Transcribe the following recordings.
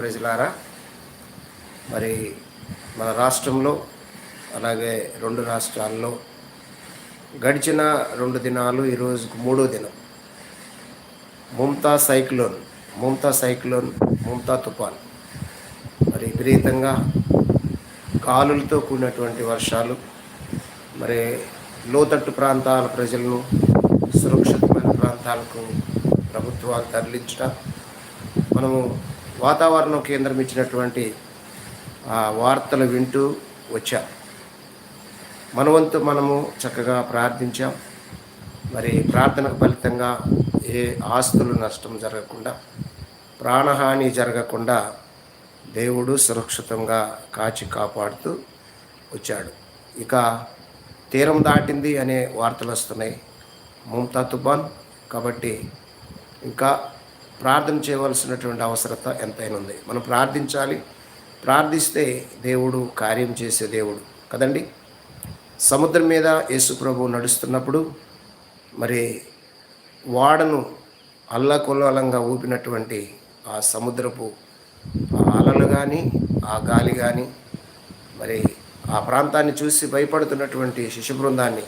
ప్రజలారా మరి మన రాష్ట్రంలో అలాగే రెండు రాష్ట్రాల్లో గడిచిన రెండు దినాలు ఈరోజుకు మూడో దినం. ముమ్తా సైక్లోన్ ముమ్తా సైక్లోన్ ముమ్తా తుఫాన్. మరి విపరీతంగా కాలులతో కూడినటువంటి వర్షాలు మరి లోతట్టు ప్రాంతాల ప్రజలను సురక్షితమైన ప్రాంతాలకు ప్రభుత్వాలు తరలించడం మనము వాతావరణం కేంద్రం ఇచ్చినటువంటి ఆ వార్తలు వింటూ వచ్చాం. మనవంతు మనము చక్కగా ప్రార్థించాం. మరి ప్రార్థనకు ఫలితంగా ఏ ఆస్తులు నష్టం జరగకుండా ప్రాణహాని జరగకుండా దేవుడు సురక్షితంగా కాచి కాపాడుతూ వచ్చాడు. ఇక తీరం దాటింది అనే వార్తలు వస్తున్నాయి. ముమ్తా తుఫాన్ కాబట్టి ఇంకా ప్రార్థన చేయవలసినటువంటి అవసరత ఎంతైనా ఉంది. మనం ప్రార్థించాలి. ప్రార్థిస్తే దేవుడు కార్యం చేసే దేవుడు. కదండి? సముద్రం మీద యేసు ప్రభు నడుస్తున్నప్పుడు మరి వాడను అల్లకొల్లంగా ఊపినటువంటి ఆ సముద్రపు ఆ అలలు కానీ ఆ గాలి కానీ మరి ఆ ప్రాంతాన్ని చూసి భయపడుతున్నటువంటి శిశు బృందాన్ని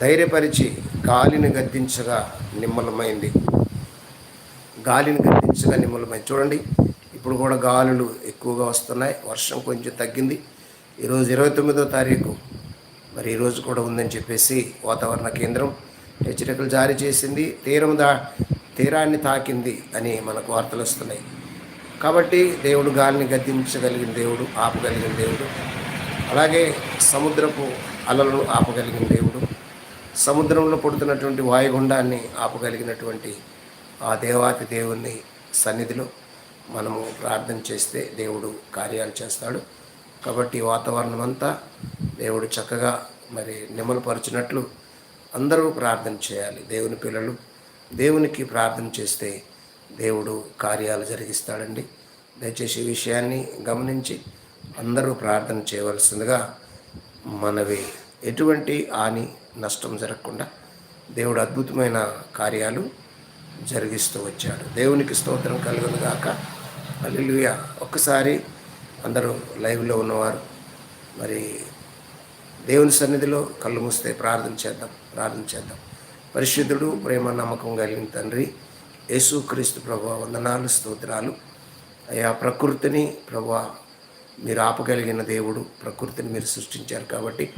ధైర్యపరిచి గాలిని గద్దించగా నిమ్మలమైంది. గాలిని గద్దించగా నిమ్మలమైంది చూడండి ఇప్పుడు కూడా గాలులు ఎక్కువగా వస్తున్నాయి. వర్షం కొంచెం తగ్గింది. ఈరోజు ఇరవై తొమ్మిదో తారీఖు. మరి ఈరోజు కూడా ఉందని చెప్పేసి వాతావరణ కేంద్రం హెచ్చరికలు జారీ చేసింది. తీరం దా తీరాన్ని తాకింది అని మనకు వార్తలు వస్తున్నాయి. కాబట్టి దేవుడు గాలిని గద్దించగలిగిన దేవుడు ఆపగలిగిన దేవుడు. అలాగే సముద్రపు అలలను ఆపగలిగిన దేవుడు. సముద్రంలో పుడుతున్నటువంటి వాయుగుండాన్ని ఆపగలిగినటువంటి ఆ దేవాతి దేవుని సన్నిధిలో మనము ప్రార్థన చేస్తే దేవుడు కార్యాలు చేస్తాడు. కాబట్టి వాతావరణం అంతా దేవుడు చక్కగా మరి నిమ్మలపరిచినట్లు అందరూ ప్రార్థన చేయాలి. దేవుని పిల్లలు దేవునికి ప్రార్థన చేస్తే దేవుడు కార్యాలు జరిగిస్తాడండి. దయచేసి ఈ విషయాన్ని గమనించి అందరూ ప్రార్థన చేయవలసిందిగా మనవి. ఎటువంటి హాని నష్టం జరగకుండా దేవుడు అద్భుతమైన కార్యాలు జరిగిస్తూ వచ్చాడు. దేవునికి స్తోత్రం కలుగును గాక. అల్లుయ ఒక్కసారి అందరూ లైవ్లో ఉన్నవారు మరి దేవుని సన్నిధిలో కళ్ళు మూస్తే ప్రార్థన చేద్దాం ప్రార్థన చేద్దాం. పరిశుద్ధుడు ప్రేమ నమ్మకం కలిగిన తండ్రి యేసుక్రీస్తు ప్రభు వందనాలు స్తోత్రాలు. అయా ప్రకృతిని ప్రభు మీరు ఆపగలిగిన దేవుడు ప్రకృతిని మీరు సృష్టించారు కాబట్టి.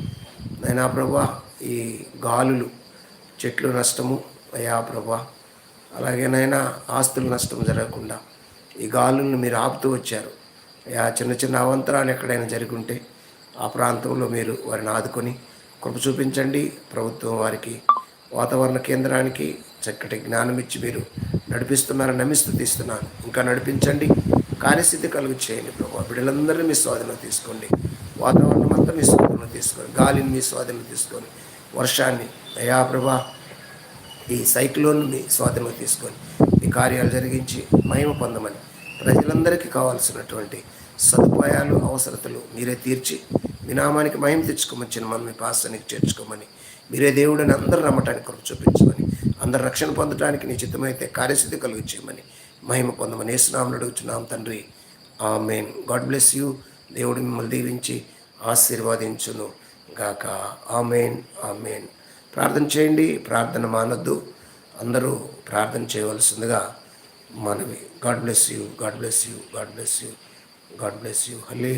నైనా ప్రభా ఈ గాలులు చెట్లు నష్టము అయా ప్రభా అలాగేనైనా ఆస్తులు నష్టం జరగకుండా ఈ గాలులను మీరు ఆపుతూ వచ్చారు. అయా చిన్న చిన్న అవంతరాలు ఎక్కడైనా జరిగి ఉంటే ఆ ప్రాంతంలో మీరు వారిని ఆదుకొని కృప చూపించండి. ప్రభుత్వం వారికి వాతావరణ కేంద్రానికి చక్కటి జ్ఞానం ఇచ్చి మీరు నడిపిస్తున్నారని నమ్మిస్తూ తీస్తున్నాను ఇంకా నడిపించండి. కార్యస్థితి కలుగు చేయండి ప్రభు. బిడ్డలందరినీ మీ స్వాధీనం తీసుకోండి. వాతావరణం అంతా మీ స్వాధీనం తీసుకోండి. గాలిని మీ స్వాధీనం తీసుకొని వర్షాన్ని అయా ప్రభా ఈ సైక్లోన్ని స్వాధీనం తీసుకొని ఈ కార్యాలు జరిగించి మహిమ పొందమని ప్రజలందరికీ కావాల్సినటువంటి సదుపాయాలు అవసరతలు మీరే తీర్చి మీ నామానికి మహిమ తెచ్చుకోమని చిన్న మన మీ చేర్చుకోమని మీరే దేవుడిని అందరూ నమ్మటానికి కృప చూపించమని అందరు రక్షణ పొందడానికి నీ చిత్తమైతే కార్యసిద్ధి కలుగు చేయమని మహిమ పొందమని ఏసునామని అడుగుతున్నాం తండ్రి. ఆ మెయిన్ గాడ్ బ్లెస్ యూ. దేవుడు మిమ్మల్ని దీవించి ఆశీర్వాదించును గాక. ఆమెన్. ఆమెన్. ప్రార్థన చేయండి ప్రార్థన మానొద్దు. అందరూ ప్రార్థన చేయవలసిందిగా మనవి. God bless you God bless you God bless you God bless you. హల్లే